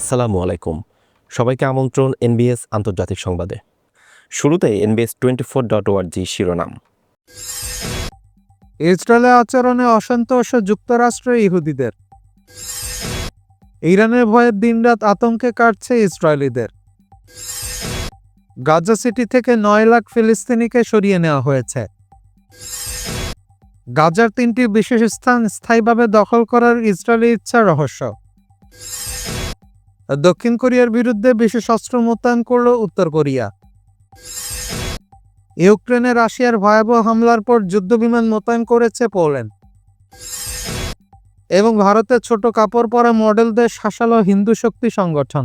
আসসালামু আলাইকুম। সবাইকে আমন্ত্রণ এনবিএস আন্তর্জাতিক সংবাদে। শুরুতে এনবিএস টোয়েন্টি ফোর ডট ওয়ার্জি শিরোনাম। ইসরায়েলের আচরণে অসন্তোষ যুক্তরাষ্ট্র ইহুদিদের। ইরানের ভয়ে দিনরাত আতঙ্কে কাটছে ইসরায়েলিদের। গাজা সিটি থেকে নয় লাখ ফিলিস্তিনিকে সরিয়ে নেওয়া হয়েছে। গাজার তিনটি বিশেষ স্থান স্থায়ীভাবে দখল করার ইসরায়েলি ইচ্ছা রহস্য। দক্ষিণ কোরিয়ার বিরুদ্ধে বিশেষ অস্ত্র মোতায়েন করল উত্তর কোরিয়া। ইউক্রেনে রাশিয়ার ভয়াবহ হামলার পর যুদ্ধবিমান মোতায়েন করেছে পোল্যান্ড। এবং ভারতের ছোট কাপড় পরা মডেলদের শাসালো হিন্দু শক্তি সংগঠন।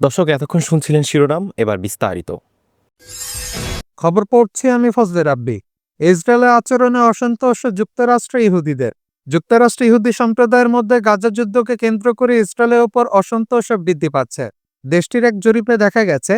দর্শক এতক্ষণ শুনছিলেন শিরোনাম এবার বিস্তারিত। খবর পড়ছি আমি ফজলে রাব্বি। ইসরায়েলের আচরণে অসন্তোষ যুক্তরাষ্ট্র ইহুদিদের। যুক্তরাষ্ট্র ইহুদি সম্প্রদায়ের মধ্যে গাজা যুদ্ধকে কেন্দ্র করে ইসরায়েলের ওপর অসন্তোষ বৃদ্ধি পাচ্ছে। দেশটির এক জরিপে দেখা গেছে,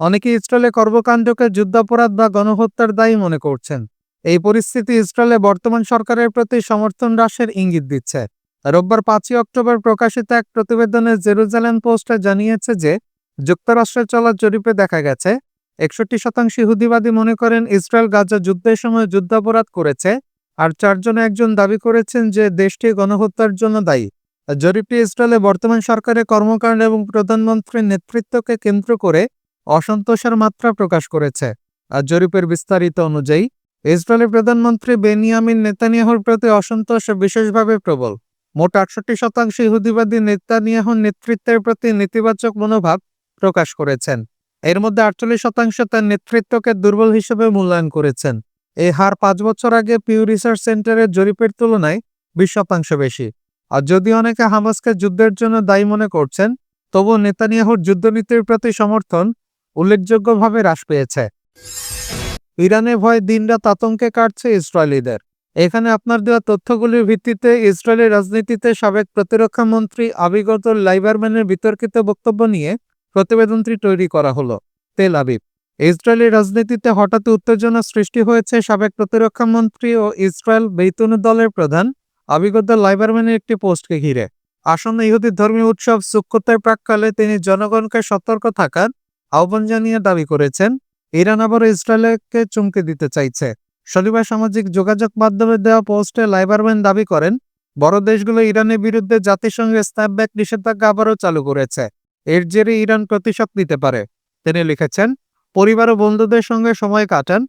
অনেকে ইসরায়েলের কর্মকাণ্ডকে যুদ্ধাপরাধ বা গণহত্যার দায়ী মনে করছেন। এই পরিস্থিতি ইসরায়েলের বর্তমান সরকারের প্রতি সমর্থন হ্রাসের ইঙ্গিত দিচ্ছে। রোববার পাঁচই অক্টোবর প্রকাশিত এক প্রতিবেদনে জেরুজালেম পোস্টে জানিয়েছে যে, যুক্তরাষ্ট্রে চলা জরিপে দেখা গেছে, একষট্টি শতাংশ ইহুদিবাদী মনে করেন ইসরায়েল গাজা যুদ্ধের সময় যুদ্ধাপরাধ করেছে আর চারজনে একজন দাবি করেছেন যে দেশটি গণহত্যার জন্য দায়ী। জরিপটি ইসরায়েলের বর্তমান সরকারের কর্মকাণ্ড এবং প্রধানমন্ত্রীর নেতৃত্বকে কেন্দ্র করে অসন্তোষের মাত্রা প্রকাশ করেছে। আর জরিপের বিস্তারিত অনুযায়ী, ইসরায়েলের প্রধানমন্ত্রী বেনিয়ামিন নেতানিয়াহুর প্রতি অসন্তোষ বিশেষভাবে প্রবল। মোট আটষট্টি শতাংশ ইহুদিবাদী নেতানিয়াহুর নেতৃত্বের প্রতি নেতিবাচক মনোভাব প্রকাশ করেছেন। এর মধ্যে আটচল্লিশ শতাংশ তার নেতৃত্বকে দুর্বল হিসেবে মূল্যায়ন করেছেন। এই হার পাঁচ বছর আগে পিউ রিসার্চ সেন্টারের জরিপের তুলনায় বিশ শতাংশ বেশি। আর যদি অনেকে হামাসকে যুদ্ধের জন্য দায়ী মনে করছেন, তবু নেতানিয়াহুর যুদ্ধনীতির প্রতি সমর্থন উল্লেখযোগ্যভাবে হ্রাস পেয়েছে। ইরানে ভয় দিনরাত আতঙ্কে কাটছে ইসরায়েলিদের। এখানে আপনার দেওয়া তথ্যগুলির ভিত্তিতে ইসরায়েলের রাজনীতিতে সাবেক প্রতিরক্ষা মন্ত্রী আবিগত লাইবারম্যানের বিতর্কিত বক্তব্য নিয়ে প্রতিবেদনটি তৈরি করা হলো। Tel Aviv. ইসরায়েলের রাজনীতিতে হঠাৎ উত্তেজনা সৃষ্টি হয়েছে সাবেক প্রতিরক্ষা মন্ত্রী ও ইসরায়েল বেইতুন দলের প্রধান আবিগত লাইবারম্যানের একটি পোস্টকে ঘিরে। আসন্ন ইহুদি ধর্মীয় উৎসব সুক্ষতায় প্রাককালে তিনি জনগণকে সতর্ক থাকার আহ্বান জানিয়ে দাবি করেছেন। ইরান আবার ইসরায়েলকে চমকে দিতে চাইছে। শনিবার সামাজিক যোগাযোগ মাধ্যমে দেওয়া পোস্টে লাইবারম্যান দাবি করেন, বড় দেশগুলো ইরানের বিরুদ্ধে জাতিসংঘের স্ন্যাপব্যাক নিষেধাজ্ঞা আবারও চালু করেছে। এর জেরে ইরান প্রতিশোধ নিতে পারে। তিনি লিখেছেন পরিবার ও বন্ধুদের সঙ্গে সময় কাটান,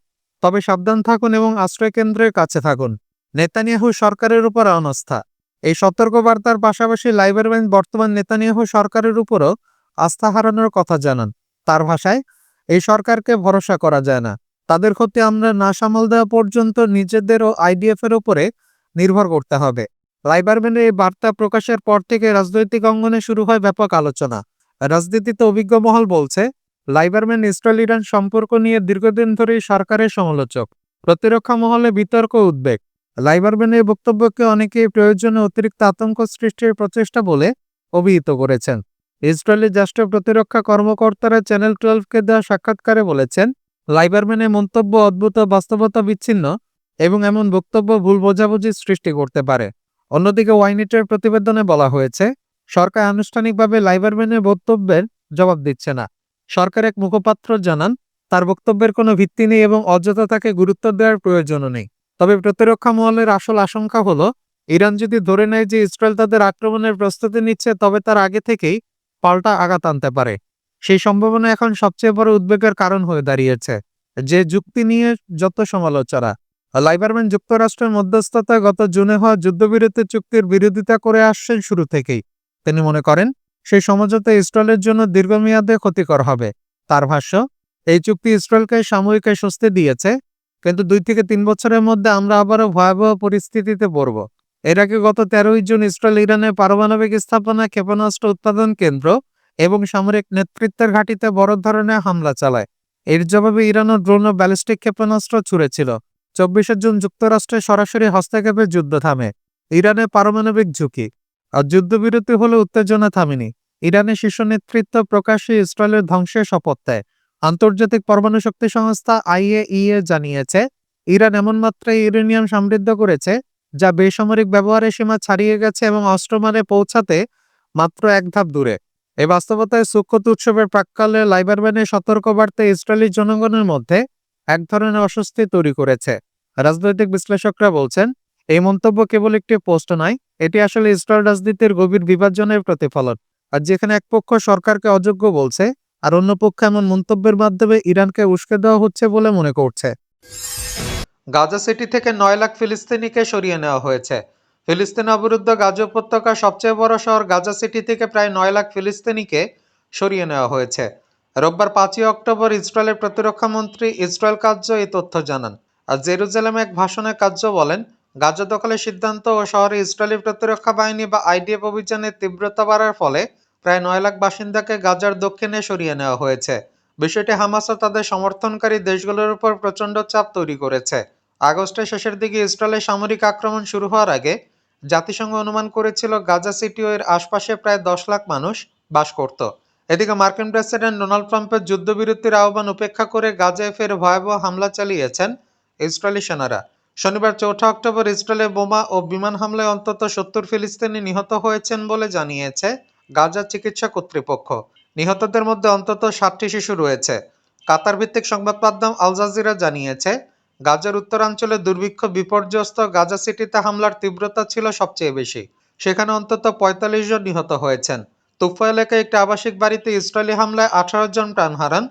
তবে সাবধান থাকুন এবং আশ্রয়কেন্দ্রের কাছে থাকুন। নেতানিয়াহু সরকারের উপর অনাস্থা। এই সতর্কবার্তার পাশাপাশি লাইবারম্যান বর্তমান নেতানিয়াহু সরকারের উপরও আস্থা হারানোর কথা জানান। তার ভাষায়, এই সরকারকে ভরসা করা যায় না। তাদের ক্ষতি আমরা না সামাল দেওয়া পর্যন্ত নিজেদের ও আইডিএফ এর উপরে নির্ভর করতে হবে। লাইবারম্যানের এই বার্তা প্রকাশের পর থেকে রাজনৈতিক অঙ্গনে শুরু হয় ব্যাপক আলোচনা। রাজনীতিতে অভিজ্ঞ মহল বলছে লাইবারম্যান ইসরায়েল ইরান সম্পর্ক নিয়ে দীর্ঘদিন ধরেই সরকারের সমালোচক। প্রতিরক্ষা মহলে বিতর্ক উদ্বেগ। লাইবারম্যানের বক্তব্যকে অনেকে প্রয়োজনে অতিরিক্ত আতঙ্ক সৃষ্টির প্রচেষ্টা বলে অভিহিত করেছেন। ইসরায়েলি জ্যেষ্ঠ প্রতিরক্ষা কর্মকর্তারা চ্যানেল টুয়েলভকে দেওয়া সাক্ষাৎকারে বলেছেন, লাইবারম্যানের মন্তব্য অদ্ভুত বাস্তবতা বিচ্ছিন্ন এবং এমন বক্তব্য ভুল বোঝাবুঝি সৃষ্টি করতে পারে। অন্যদিকে ওয়াইনেটের প্রতিবেদনে বলা হয়েছে, সরকার আনুষ্ঠানিকভাবে লাইবারম্যানের বক্তব্যের জবাব দিচ্ছে না। সরকার এক মুখপাত্র জানান, তার বক্তব্যের কোনো ভিত্তি নেই এবং অযথা তাকে গুরুত্ব দেওয়ার প্রয়োজনও নেই। তবে প্রতিরক্ষা মহলের আসল আশঙ্কা হলো, ইরান যদি ধরে নেয় যে ইসরায়েল তাদের আক্রমণের প্রস্তুতি নিচ্ছে, তবে তার আগে থেকেই পাল্টা আঘাত আনতে পারে। সেই সম্ভাবনা এখন সবচেয়ে বড় উদ্বেগের কারণ হয়ে দাঁড়িয়েছে, যে যুক্তি নিয়ে যত সমালোচনা। লাইবারম্যান যুক্তরাষ্ট্রের মধ্যস্থতায় গত জুনে হওয়া যুদ্ধবিরতি চুক্তির বিরোধিতা করে আসছেন শুরু থেকেই। তিনি মনে করেন সেই সমঝোতা ইসরায়েলের জন্য দীর্ঘমেয়াদে ক্ষতিকর হবে। তার ভাষ্য, এই চুক্তি ইসরায়েলকে সাময়িক স্বস্তি দিয়েছে, কিন্তু দুই থেকে তিন বছরের মধ্যে আমরা আবারও ভয়াবহ পরিস্থিতিতে পড়ব। এর আগে গত তেরোই জুন ইসরায়েল ইরানের পারমাণবিক স্থাপনা ক্ষেপণাস্ত্র উৎপাদন কেন্দ্র এবং সামরিক নেতৃত্বের ঘাঁটিতে বড় ধরনের হামলা চালায়। এর জবাবে ইরানও ড্রোন ও ব্যালিস্টিক ক্ষেপণাস্ত্র ছুড়েছিল। চব্বিশে জুন যুক্তরাষ্ট্রে সরাসরি হস্তক্ষেপের যুদ্ধ থামে। ইরানের পারমাণবিক ঝুঁকি আর যুদ্ধবিরতি হলে উত্তেজনা থামেনি। ইরানের শীর্ষ নেতৃত্ব প্রকাশ্যে ইসরায়েলের ধ্বংসের শপথ দেয়। আন্তর্জাতিক পরমাণু শক্তি সংস্থা আইএইএ জানিয়েছে, ইরান এমন মাত্রায় ইউরেনিয়াম সমৃদ্ধ করেছে, যা বেসামরিক ব্যবহারের সীমা ছাড়িয়ে গেছে এবং অস্ত্রমারে পৌঁছাতে মাত্র এক ধাপ দূরে। এই বাস্তবতায় সুক্কত উৎসবের প্রাককালে লাইবারম্যানের সতর্কবার্তা ইসরায়েলি জনগণের মধ্যে এক ধরনের অস্বস্তি তৈরি করেছে। রাজনৈতিক বিশ্লেষকরা বলছেন এই মন্তব্য কেবল একটি পোস্ট নয়, এটি আসলে ইসরায়েল রাজনীতির গভীর বিভাজনের প্রতিফলন। আর যেখানে এক পক্ষ সরকারকে অযোগ্য বলছে, আর অন্য পক্ষ এমন মন্তব্যের মাধ্যমে ইরানকে উস্কে দেওয়া হচ্ছে বলে মনে করছে। গাজা সিটি থেকে নয় লাখ ফিলিস্তিনিকে সরিয়ে নেওয়া হয়েছে। ফিলিস্তিন অবরুদ্ধ গাজা উপত্যকার সবচেয়ে বড় শহর গাজা সিটি থেকে প্রায় নয় লাখ ফিলিস্তিনিকে সরিয়ে নেওয়া হয়েছে। রোববার পাঁচই অক্টোবর ইসরায়েলের প্রতিরক্ষা মন্ত্রী ইসরায়েল কার্য এই তথ্য জানান। আর জেরুজালেমে এক ভাষণে কার্য বলেন গাজা দখলের সিদ্ধান্ত ও শহরে ইসরায়েলি প্রতিরক্ষা বাহিনী বা আইডিএফ অভিযানের তীব্রতা বাড়ার ফলে প্রায় নয় লাখ বাসিন্দাকে গাজার দক্ষিণে সরিয়ে নেওয়া হয়েছে। বিষয়টি হামাস ও তাদের সমর্থনকারী দেশগুলোর উপর প্রচণ্ড চাপ তৈরি করেছে। আগস্টের শেষের দিকে ইসরায়েলের সামরিক আক্রমণ শুরু হওয়ার আগে জাতিসংঘ অনুমান করেছিল গাজা সিটি ও এর আশপাশে প্রায় দশ লাখ মানুষ বাস করত। এদিকে মার্কিন প্রেসিডেন্ট ডোনাল্ড ট্রাম্পের যুদ্ধবিরতির আহ্বান উপেক্ষা করে গাজায় ফের ভয়াবহ হামলা চালিয়েছেন ইসরায়েলি সেনারা। শনিবার চৌঠা অক্টোবর ইসরায়েলে বোমা ও বিমান হামলায় অন্তত সত্তর ফিলিস্তিনি নিহত হয়েছেন বলে জানিয়েছে গাজা চিকিৎসা কর্তৃপক্ষ। নিহতদের মধ্যে অন্তত ষাটটি শিশু রয়েছে। কাতার ভিত্তিক সংবাদ মাধ্যম আল জাজিরা জানিয়েছে, গাজার উত্তরাঞ্চলে দুর্ভিক্ষ বিপর্যস্ত গাজা সিটিতে হামলার তীব্রতা ছিল সবচেয়ে বেশি। সেখানে অন্তত পঁয়তাল্লিশ জন নিহত হয়েছেন। তুফা এলাকায় একটি আবাসিক বাড়িতে ইসরায়েলি হামলায় আঠারো জন প্রাণ হারান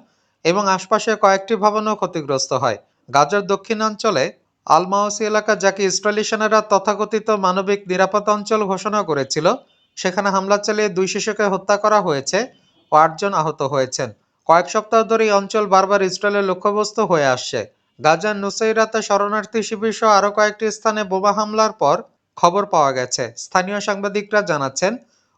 এবং আশপাশে কয়েকটি ভবনও ক্ষতিগ্রস্ত হয়। গাজার দক্ষিণাঞ্চলে আলমাওসি এলাকা যাকে ইসরায়েলি সেনারা তথাকথিত মানবিক নিরাপত্তা অঞ্চল ঘোষণা করেছিল, সেখানে হামলা চালিয়ে দুই শিশুকে হত্যা করা হয়েছে ও আটজন আহত হয়েছেন। কয়েক সপ্তাহ ধরে এই অঞ্চল বারবার ইসরায়েলের লক্ষ্যবস্তু হয়ে আসছে। গাজার নুসাইরাতে শরণার্থী শিবির সহ আরও কয়েকটি স্থানে বোমা হামলার পর খবর পাওয়া গেছে। স্থানীয় সাংবাদিকরা জানাচ্ছেন,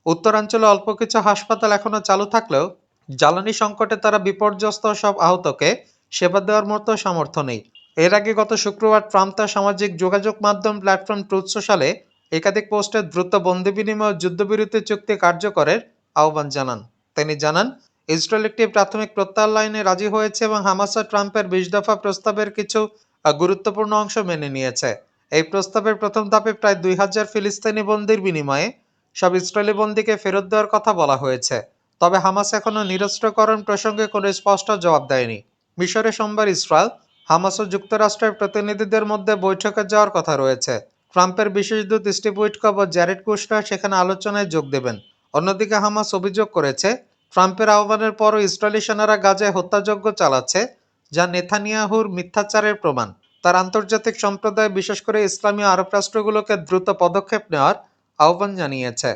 উত্তরাঞ্চলে অল্প কিছু হাসপাতাল এখনও চালু থাকলেও জ্বালানি সংকটে তারা বিপর্যস্ত সব আহতকে সেবা দেওয়ার মতো সামর্থ্য নেই। এর আগে গত শুক্রবার তার সামাজিক যোগাযোগ মাধ্যম প্ল্যাটফর্ম ট্রুথ সোশ্যালে একাধিক পোস্টে দ্রুত বন্দি বিনিময় যুদ্ধবিরতি চুক্তি কার্যকরের আহ্বান জানান। তিনি জানান, ইসরায়েল একটি প্রাথমিক প্রত্যাহার লাইনে রাজি হয়েছে এবং হামাসা ট্রাম্পের বিশ দফা প্রস্তাবের কিছু গুরুত্বপূর্ণ অংশ মেনে নিয়েছে। এই প্রস্তাবের প্রথম ধাপে প্রায় দুই হাজার ফিলিস্তিনি বন্দির বিনিময়ে সব ইসরায়েলি বন্দীকে ফেরত দেওয়ার কথা বলা হয়েছে। তবে হামাস এখনও নিরস্ত্রকরণ প্রসঙ্গে কোনো স্পষ্ট জবাব দেয়নি। মিশরে সোমবার ইসরায়েল হামাস ও যুক্তরাষ্ট্রের প্রতিনিধিদের মধ্যে বৈঠকে যাওয়ার কথা রয়েছে। ট্রাম্পের বিশেষ দূত স্টিভ উইটকপ ও জ্যারেড কুশনার সেখানে আলোচনায় যোগ দেবেন। অন্যদিকে হামাস অভিযোগ করেছে, ট্রাম্পের আহ্বানের পরও ইসরায়েলি সেনারা গাজায় হত্যাযজ্ঞ চালাচ্ছে, যা নেথানিয়াহুর মিথ্যাচারের প্রমাণ। তার আন্তর্জাতিক সম্প্রদায় বিশেষ করে ইসলামী আরব রাষ্ট্রগুলোকে দ্রুত পদক্ষেপ নেওয়ার আহ্বান জানিয়েছে।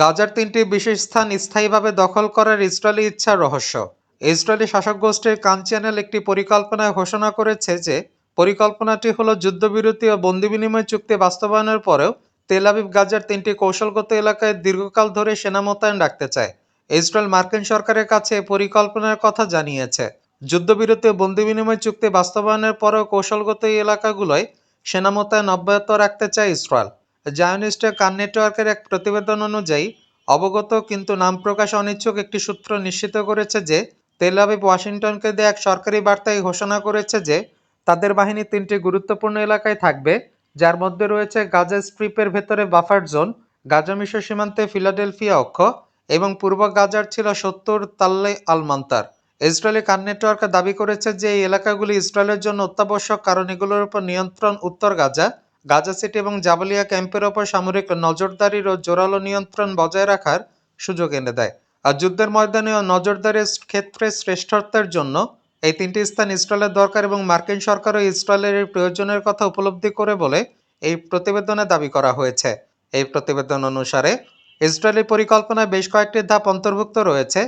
গাজার তিনটি বিশেষ স্থান স্থায়ীভাবে দখল করার ইসরায়েলি ইচ্ছার রহস্য। ইসরায়েলি শাসক গোষ্ঠীর কান চ্যানেল একটি পরিকল্পনায় ঘোষণা করেছে যে পরিকল্পনাটি হলো যুদ্ধবিরতি ও বন্দি বিনিময় চুক্তি বাস্তবায়নের পরেও তেল আবিব গাজার তিনটি কৌশলগত এলাকায় দীর্ঘকাল ধরে সেনা মোতায়েন রাখতে চায়। ইসরায়েল মার্কিন সরকারের কাছে পরিকল্পনার কথা জানিয়েছে। যুদ্ধবিরতি ও বন্দি বিনিময় চুক্তি বাস্তবায়নের পরেও কৌশলগত এই এলাকাগুলোয় সেনা মোতায়েন অব্যাহত রাখতে চায় ইসরায়েল। জায়নিস্ট কান নেটওয়ার্কের এক প্রতিবেদন অনুযায়ী, অবগত কিন্তু নাম প্রকাশ অনিচ্ছুক একটি সূত্র নিশ্চিত করেছে যে তেল আবিব ওয়াশিংটনকে দেয়া এক সরকারি বার্তায় ঘোষণা করেছে যে, তাদের বাহিনী তিনটি গুরুত্বপূর্ণ এলাকায় থাকবে, যার মধ্যে রয়েছে গাজা স্ট্রিপের ভেতরে বাফার জোন, গাজা মিশর সীমান্তে ফিলাডেলফিয়া অক্ষ এবং পূর্ব গাজার ছিল সত্তর তাল্লে আলমান্তার। ইসরায়েলি কান নেটওয়ার্ক দাবি করেছে যে, এই এলাকাগুলি ইসরায়েলের জন্য অত্যাবশ্যক, কারণ এগুলোর উপর নিয়ন্ত্রণ উত্তর গাজা গাজা সিটি এবং জাবালিয়া ক্যাম্পের ওপর সামরিক নজরদারির ও জোরালো নিয়ন্ত্রণ বজায় রাখার সুযোগ এনে দেয়। আর যুদ্ধের ময়দানে ও নজরদারির ক্ষেত্রে শ্রেষ্ঠত্বের জন্য এই তিনটি স্থান ইসরায়েলের দরকার এবং মার্কিন সরকারও ইসরায়েলের এই প্রয়োজনের কথা উপলব্ধি করে বলে এই প্রতিবেদনে দাবি করা হয়েছে। এই প্রতিবেদন অনুসারে ইসরায়েলি পরিকল্পনায় বেশ কয়েকটি ধাপ অন্তর্ভুক্ত রয়েছে।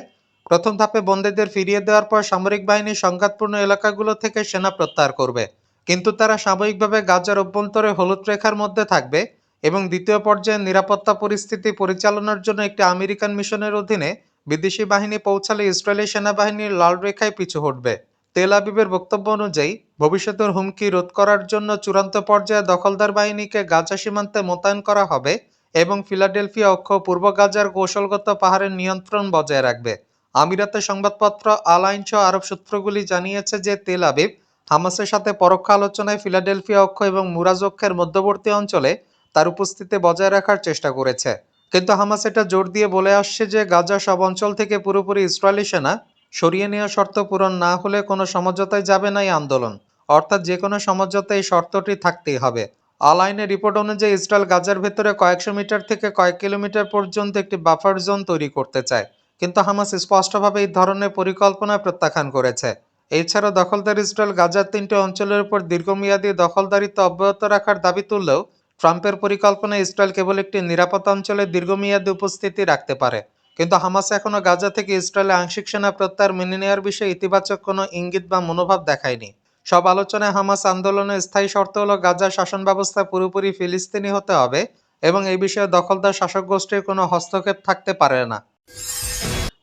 প্রথম ধাপে বন্দীদের ফিরিয়ে দেওয়ার পর সামরিক বাহিনী সংঘাতপূর্ণ এলাকাগুলো থেকে সেনা প্রত্যাহার করবে। কিন্তু তারা সাময়িকভাবে গাজার অভ্যন্তরে হলুদ রেখার মধ্যে থাকবে এবং দ্বিতীয় পর্যায়ে নিরাপত্তা পরিস্থিতি পরিচালনার জন্য একটি আমেরিকান মিশনের অধীনে বিদেশি বাহিনী পৌঁছালে ইসরায়েলি সেনাবাহিনীর লাল রেখায় পিছু হটবে। তেল আবিবের বক্তব্য অনুযায়ী, ভবিষ্যতের হুমকি রোধ করার জন্য চূড়ান্ত পর্যায়ে দখলদার বাহিনীকে গাজা সীমান্তে মোতায়েন করা হবে এবং ফিলাডেলফিয়া অক্ষ পূর্ব গাজার কৌশলগত পাহাড়ের নিয়ন্ত্রণ বজায় রাখবে। আমিরাতের সংবাদপত্র আলাইন সহ আরব সূত্রগুলি জানিয়েছে যে তেল আবিব হামাসের সাথে পরোক্ষ আলোচনায় ফিলাডেলফিয়া অক্ষ এবং মুরাজ অক্ষের মধ্যবর্তী অঞ্চলে তার উপস্থিতি বজায় রাখার চেষ্টা করেছে। কিন্তু হামাস এটা জোর দিয়ে বলে আসছে যে, গাজা সব অঞ্চল থেকে পুরোপুরি ইসরায়েলি সেনা সরিয়ে নেওয়ার শর্ত পূরণ না হলে কোনো সমঝোতায় যাবে না এই আন্দোলন। অর্থাৎ যে কোনো সমঝোতায় এই শর্তটি থাকতেই হবে। আলাইনের রিপোর্ট অনুযায়ী ইসরায়েল গাজার ভেতরে কয়েকশো মিটার থেকে কয়েক কিলোমিটার পর্যন্ত একটি বাফার জোন তৈরি করতে চায়। কিন্তু হামাস স্পষ্টভাবে এই ধরনের পরিকল্পনা প্রত্যাখ্যান করেছে। এছাড়া দখলদার ইসরায়েল গাজার তিনটি অঞ্চলের উপর দীর্ঘমেয়াদী দখলদারিত্ব অব্যাহত রাখার দাবি তুললেও ট্রাম্পের পরিকল্পনায় ইসরায়েল কেবল একটি নিরাপদ অঞ্চলে দীর্ঘমেয়াদী উপস্থিতি রাখতে পারে। কিন্তু হামাস এখনও গাজা থেকে ইসরায়েলে আংশিক সেনা প্রত্যাহার মেনে নেওয়ার বিষয়ে ইতিবাচক কোনো ইঙ্গিত বা মনোভাব দেখায়নি। সব আলোচনায় হামাস আন্দোলনের স্থায়ী শর্ত হলো গাজা শাসন ব্যবস্থা পুরোপুরি ফিলিস্তিনি হতে হবে এবং এই বিষয়ে দখলদার শাসক গোষ্ঠীর কোনো হস্তক্ষেপ থাকতে পারে না।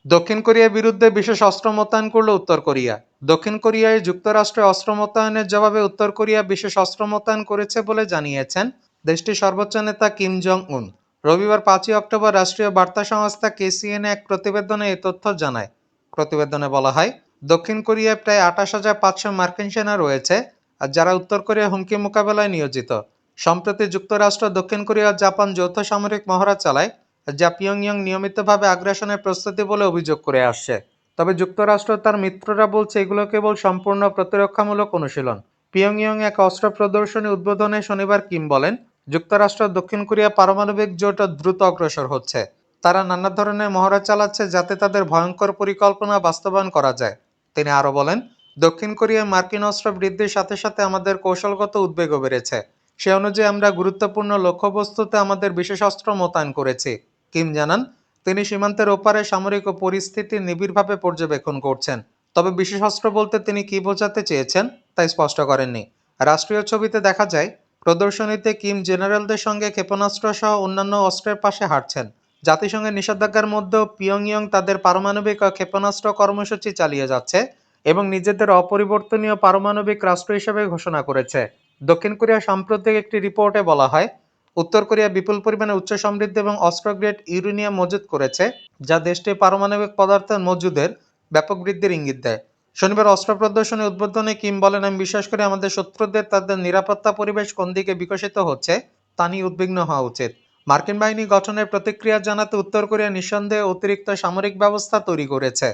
দক্ষিণ কোরিয়ার বিরুদ্ধে বিশেষ অস্ত্র মোতায়েন করল উত্তর কোরিয়া। দক্ষিণ কোরিয়ায় যুক্তরাষ্ট্রে অস্ত্র মোতায়েনের জবাবে উত্তর কোরিয়া বিশেষ অস্ত্র মোতায়েন করেছে বলে জানিয়েছেন দেশটির সর্বোচ্চ নেতা কিম জং উন রবিবার পাঁচই অক্টোবর রাষ্ট্রীয় বার্তা সংস্থা কেসিএনএ এক প্রতিবেদনে এই তথ্য জানায়। প্রতিবেদনে বলা হয়, দক্ষিণ কোরিয়ায় প্রায় আঠাশ হাজার পাঁচশো মার্কিন সেনা রয়েছে, আর যারা উত্তর কোরিয়া হুমকি মোকাবেলায় নিয়োজিত। সম্প্রতি যুক্তরাষ্ট্র, দক্ষিণ কোরিয়া জাপান যৌথ সামরিক মহড়া চালায়, যা পিয়ংইয়ং নিয়মিতভাবে আগ্রাসনের প্রস্তুতি বলে অভিযোগ করে আসছে। তবে যুক্তরাষ্ট্র তার মিত্ররা বলছে, এগুলো কেবল সম্পূর্ণ প্রতিরক্ষামূলক অনুশীলন। পিয়ংইয়ং এক অস্ত্র প্রদর্শনী উদ্বোধনে শনিবার কিম বলেন যুক্তরাষ্ট্র দক্ষিণ কোরিয়া পারমাণবিক জোট দ্রুত অগ্রসর হচ্ছে। তারা নানা ধরনের মহড়া চালাচ্ছে যাতে তাদের ভয়ঙ্কর পরিকল্পনা বাস্তবায়ন করা যায়। তিনি আরও বলেন, দক্ষিণ কোরিয়ায় মার্কিন অস্ত্র বৃদ্ধির সাথে সাথে আমাদের কৌশলগত উদ্বেগও বেড়েছে। সে অনুযায়ী আমরা গুরুত্বপূর্ণ লক্ষ্যবস্তুতে আমাদের বিশেষ অস্ত্র মোতায়েন করেছি। কিম জানান, তিনি সীমান্তের ওপারে সামরিক ও পরিস্থিতি নিবিড়ভাবে পর্যবেক্ষণ করছেন। তবে বিশেষ অস্ত্র বলতে তিনি কি বোঝাতে চেয়েছেন তা স্পষ্ট করেননি। রাষ্ট্রীয় ছবিতে দেখা যায় প্রদর্শনীতে কিম জেনারেলদের সঙ্গে ক্ষেপণাস্ত্র সহ অন্যান্য অস্ত্রের পাশে হাঁটছেন। জাতিসংঘের নিষেধাজ্ঞার মধ্যেও পিয়ংইয়ং তাদের পারমাণবিক ক্ষেপণাস্ত্র কর্মসূচি চালিয়ে যাচ্ছে এবং নিজেদের অপরিবর্তনীয় পারমাণবিক রাষ্ট্র হিসেবে ঘোষণা করেছে। দক্ষিণ কোরিয়া সাম্প্রতিক একটি রিপোর্টে বলা হয়, উত্তর কোরিয়া বিপুল পরিমাণে উচ্চ সমৃদ্ধ এবং অস্ত্র গ্রেড ইউরেনিয়াম মজুত করেছে, যা দেশটির পারমাণবিক পদার্থের মজুদের ব্যাপক বৃদ্ধির ইঙ্গিত দেয়। শনিবার অস্ত্র প্রদর্শনী উদ্বোধনে কিম বলেন, আমি বিশ্বাস করি আমাদের শত্রুদের তাদের নিরাপত্তা পরিবেশ কোন দিকে বিকশিত হচ্ছে তা নিয়ে উদ্বিগ্ন হওয়া উচিত। মার্কিন বাহিনী গঠনের প্রতিক্রিয়া জানাতে উত্তর কোরিয়া নিঃসন্দেহে অতিরিক্ত সামরিক ব্যবস্থা তৈরি করেছে।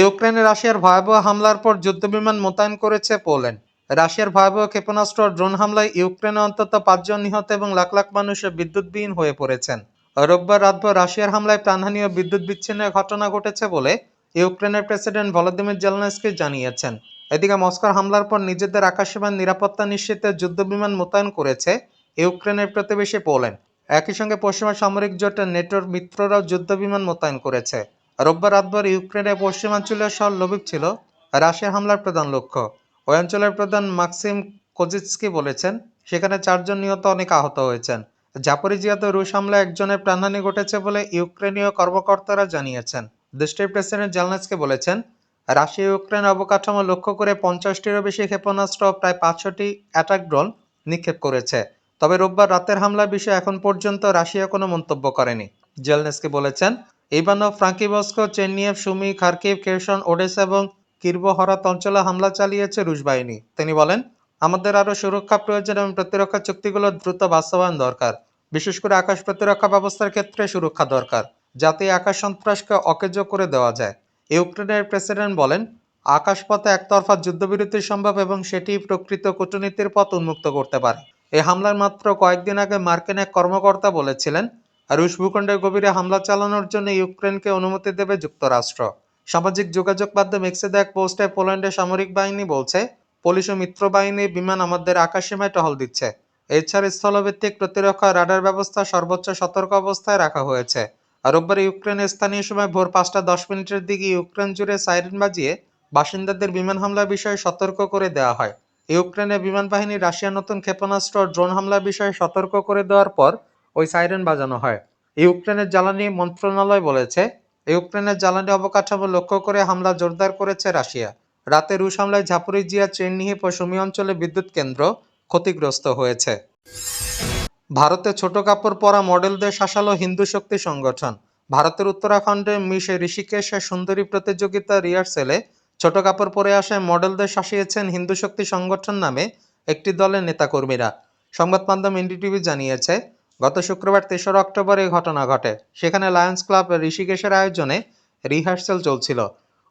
ইউক্রেনে রাশিয়ার ভয়াবহ হামলার পর যুদ্ধবিমান মোতায়েন করেছে পোল্যান্ড। রাশিয়ার ভয়াবহ ক্ষেপণাস্ত্র ড্রোন হামলায় ইউক্রেনে অন্তত পাঁচজন নিহত এবং লাখ লাখ মানুষ বিদ্যুৎবিহীন হয়ে পড়েছেন। রোববার রাতভর রাশিয়ার হামলায় প্রাণহানি ও বিদ্যুৎ বিচ্ছিন্নের ঘটনা ঘটেছে বলে ইউক্রেনের প্রেসিডেন্ট ভলোদিমির জেলনেস্কি জানিয়েছেন, এদিকে মস্কোর হামলার পর নিজেদের আকাশসীমার নিরাপত্তা নিশ্চিতে যুদ্ধবিমান মোতায়েন করেছে ইউক্রেনের প্রতিবেশী পোল্যান্ড। একই সঙ্গে পশ্চিমা সামরিক জোটের নেটোর মিত্ররাও যুদ্ধবিমান মোতায়েন করেছে। রোববার রাতভর ইউক্রেনের পশ্চিমাঞ্চলীয় শহর লবিব ছিল রাশিয়ার হামলার প্রধান লক্ষ্য। ওই অঞ্চলের প্রধান মাক্সিম কোজিৎস্কি বলেছেন, সেখানে চারজন নিহত অনেক আহত হয়েছেন। জাপরিজিয়াতে রুশ হামলায় একজনের প্রাণহানি ঘটেছে বলে ইউক্রেনীয় কর্মকর্তারা জানিয়েছেন। দেশটির প্রেসিডেন্ট জেলনেসকে বলেছেন, রাশিয়া ইউক্রেন অবকাঠামো লক্ষ্য করে পঞ্চাশটিরও বেশি ক্ষেপণাস্ত্র প্রায় পাঁচশোটি অ্যাটাক ড্রোন নিক্ষেপ করেছে। তবে রোববার রাতের হামলার বিষয়ে এখন পর্যন্ত রাশিয়া কোনো মন্তব্য করেনি। জেলনেসকি বলেছেন Ivano Frankivsk Chernihiv Sumy, Kharkiv, Kherson, Odesa এবং কিরবো হরাত অঞ্চলে হামলা চালিয়েছে রুশ বাহিনী। তিনি বলেন, আমাদের আরও সুরক্ষা প্রয়োজন এবং প্রতিরক্ষা চুক্তিগুলো দ্রুত বাস্তবায়ন দরকার। বিশেষ করে আকাশ প্রতিরক্ষা ব্যবস্থার ক্ষেত্রে সুরক্ষা দরকার। যাতে আকাশ সন্ত্রাসকে অকেজ করে দেওয়া যায়। ইউক্রেনের প্রেসিডেন্ট বলেন, আকাশপথে একতরফা যুদ্ধবিরতি সম্ভব এবং সেটি প্রকৃত কূটনীতির পথ উন্মুক্ত করতে পারে। এই হামলার মাত্র কয়েকদিন আগে মার্কিন এক কর্মকর্তা বলেছিলেন, রুশ ভূখণ্ডের গভীরে হামলা চালানোর জন্য ইউক্রেনকে অনুমতি দেবে যুক্তরাষ্ট্র। সামাজিক যোগাযোগ মাধ্যম এক্সে এক পোস্টে পোল্যান্ডের সামরিক বাহিনী বলছে, পুলিশ ও মিত্র বাহিনী বিমান আমাদের আকাশসীমায় টহল দিচ্ছে। এছাড়া স্থলভিত্তিক প্রতিরক্ষা, রাডার ব্যবস্থা, সর্বোচ্চ সতর্ক অবস্থায় রাখা হয়েছে। রোববার ইউক্রেনের স্থানীয় সময় ভোর পাঁচটা দশ মিনিটের দিকে ইউক্রেন জুড়ে সাইরেন বাজিয়ে বাসিন্দাদের বিমান হামলার বিষয়ে সতর্ক করে দেওয়া হয়। ইউক্রেনের বিমান বাহিনী রাশিয়ার নতুন ক্ষেপণাস্ত্র ড্রোন হামলার বিষয়ে সতর্ক করে দেওয়ার পর ওই সাইরেন বাজানো হয়। ইউক্রেনের জ্বালানি মন্ত্রণালয় বলেছে ইউক্রেনের জ্বালানি অবকাঠামো লক্ষ্য করে হামলা জোরদার করেছে রাশিয়া। রাতে রুশ হামলায় ঝাপরিজিয়া চেননিহিপ ও সুমি অঞ্চলে বিদ্যুৎ কেন্দ্র ক্ষতিগ্রস্ত হয়েছে। ভারতে ছোট কাপড় পরা মডেলদের শাসালো হিন্দু শক্তি সংগঠন। ভারতের উত্তরাখণ্ডে মিশে ঋষিকেশের সুন্দরী প্রতিযোগিতা রিহার্সেলে ছোট কাপড় পরে আসায় মডেলদের শাসিয়েছেন হিন্দু শক্তি সংগঠন নামে একটি দলের নেতাকর্মীরা। সংবাদ মাধ্যম এনডিটিভি জানিয়েছে, গত শুক্রবার তেসরা অক্টোবর এই ঘটনা ঘটে। সেখানে লায়ন্স ক্লাব ঋষিকেশের আয়োজনে রিহার্সেল চলছিল।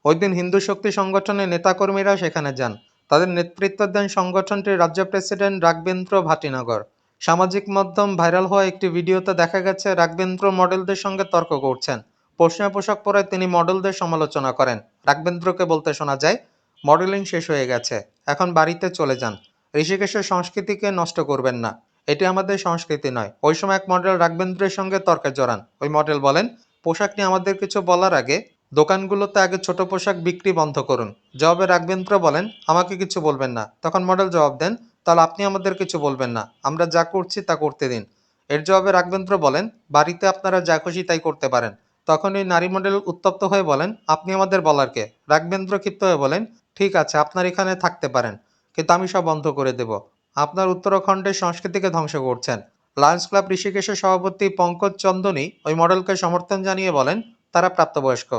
ওই দিন হিন্দু শক্তি সংগঠনের নেতাকর্মীরা সেখানে যান। তাদের নেতৃত্ব দেন সংগঠনটির রাজ্য প্রেসিডেন্ট রাঘবেন্দ্র ভাটিনগর। সামাজিক মাধ্যম ভাইরাল হওয়া একটি ভিডিওতে দেখা গেছে, রাঘবেন্দ্র মডেলদের সঙ্গে তর্ক করছেন। পশ্চিমা পোশাক পরে তিনি মডেলদের সমালোচনা করেন। রাঘবেন্দ্রকে বলতে শোনা যায়, মডেলিং শেষ হয়ে গেছে, এখন বাড়িতে চলে যান। ঋষিকেশের সংস্কৃতিকে নষ্ট করবেন না, এটি আমাদের সংস্কৃতি নয়। ওই সময় এক মডেল রাঘবেন্দ্রের সঙ্গে তর্কে জড়ান। ওই মডেল বলেন, পোশাক নিয়ে আমাদের কিছু বলার আগে দোকানগুলোতে আগে ছোট পোশাক বিক্রি বন্ধ করুন। জবাবে রাঘবেন্দ্র বলেন, আমাকে কিছু বলবেন না। তখন মডেল জবাব দেন তাহলে আপনি আমাদের কিছু বলবেন না। আমরা যা করছি তা করতে দিন। এর জবাবে রাঘবেন্দ্র বলেন, বাড়িতে আপনারা যা খুশি তাই করতে পারেন। তখন ওই নারী মডেল উত্তপ্ত হয়ে বলেন, আপনি আমাদের বলার কে? রাঘবেন্দ্র ক্ষিপ্ত হয়ে বলেন, ঠিক আছে, আপনার এখানে থাকতে পারেন, কিন্তু আমি সব বন্ধ করে দেব। আপনার উত্তরাখণ্ডের সংস্কৃতিকে ধ্বংস করছেন। লায়ন্স ক্লাব ঋষিকেশের সভাপতি পঙ্কজ চন্দনী ওই মডেলকে সমর্থন জানিয়ে বলেন, তারা প্রাপ্তবয়স্ক।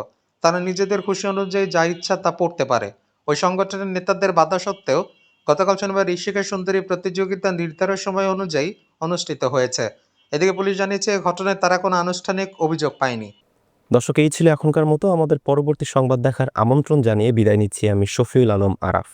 তারা নিজেদের খুশি অনুযায়ী যা ইচ্ছা তা পড়তে পারে। ওই সংগঠনের নেতাদের বাধা সত্ত্বেও গতকাল শনিবার ঋষিকেশ সুন্দরী প্রতিযোগিতা নির্ধারণ সময় অনুযায়ী অনুষ্ঠিত হয়েছে। এদিকে পুলিশ জানিয়েছে ঘটনায় তারা কোনো আনুষ্ঠানিক অভিযোগ পায়নি। দর্শক, এই ছিল এখনকার মতো। আমাদের পরবর্তী সংবাদ দেখার আমন্ত্রণ জানিয়ে বিদায় নিচ্ছি আমি শফিউল আলম আরাফ।